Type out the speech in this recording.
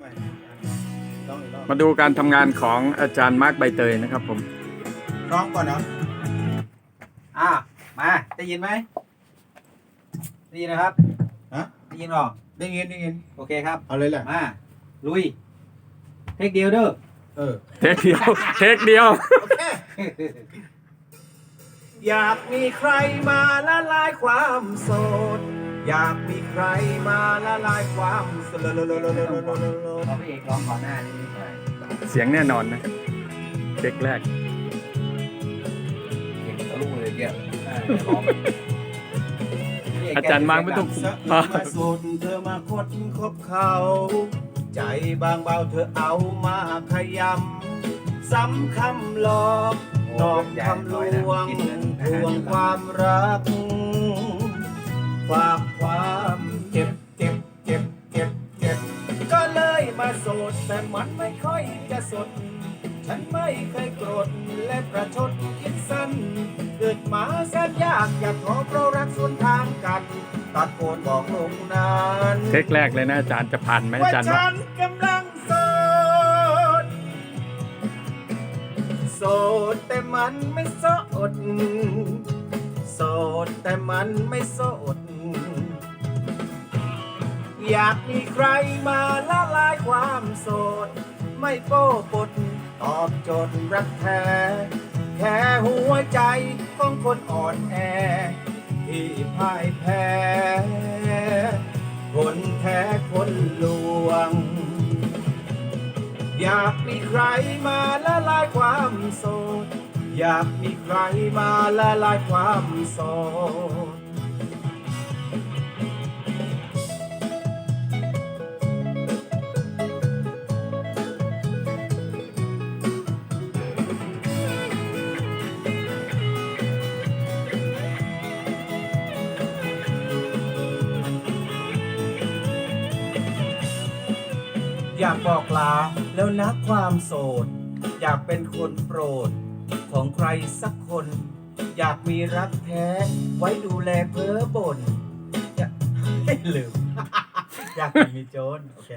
ไม่ลองอีกรอบมาดูการทำงานของอาจารย์มาร์คใบเตยนะครับผมร้องก่อนเนาะอ่ามาได้ยินไหมได้ยินนะครับฮะได้ยินหรอได้ยินได้ยินโอเคครับเอาเลยแหละมาลุยเทคเดียวเด้อเออเทคเดียวเทคเดียวโอเคอยากมีใครมาละลายความโสด อยากมีใครมาละลายความโสดเราพี่เอกร้องก่อนหน้านี้เสียงแน่นอนนะครับเทคแรก เสียงทะลุเลยเกี่ยวร้องพี่เกอาจารย์มาร์คไม่ต้อง สักมาสดเธอมาคดคบเขา ใจบางเบาเธอเอามาขยำซ้ำคำหลอกนอกคำลวงทวงความรัก ฝากความเจ็บเจ็บเจ็บเจ็บเจ็บก็เลยมาโสดแต่มันไม่ค่อยจะสด ฉันไม่เคยโกรธและประชดคิดสั้น เกิดมาแสนยากอยากขอเพราะรักส่วนทางกัน ตัดโคนบอกลงนานเทคแรกเลยนะอาจารย์จะผ่านไหมอาว่าจารย์ฉัว่านกำลังโสด โสดแต่มันไม่โสด โสดแต่มันไม่โสด อยากมีใครมาละลายความโสด ไม่โป้ปดตอบโจทย์รักแท้ แค่หัวใจของคนอ่อนแอ ที่พ่ายแพ้ คนแท้คนลวง อยากมีใครมาละลายความโสด อยากมีใครมาละลายความโสด อยากบอกลาแล้วนะความโสด อยากเป็นคนโปรด ของใครสักคน อยากมีรักแท้ ไว้ดูแลเพ้อบนอยากลืม อยากมีโจรโอเค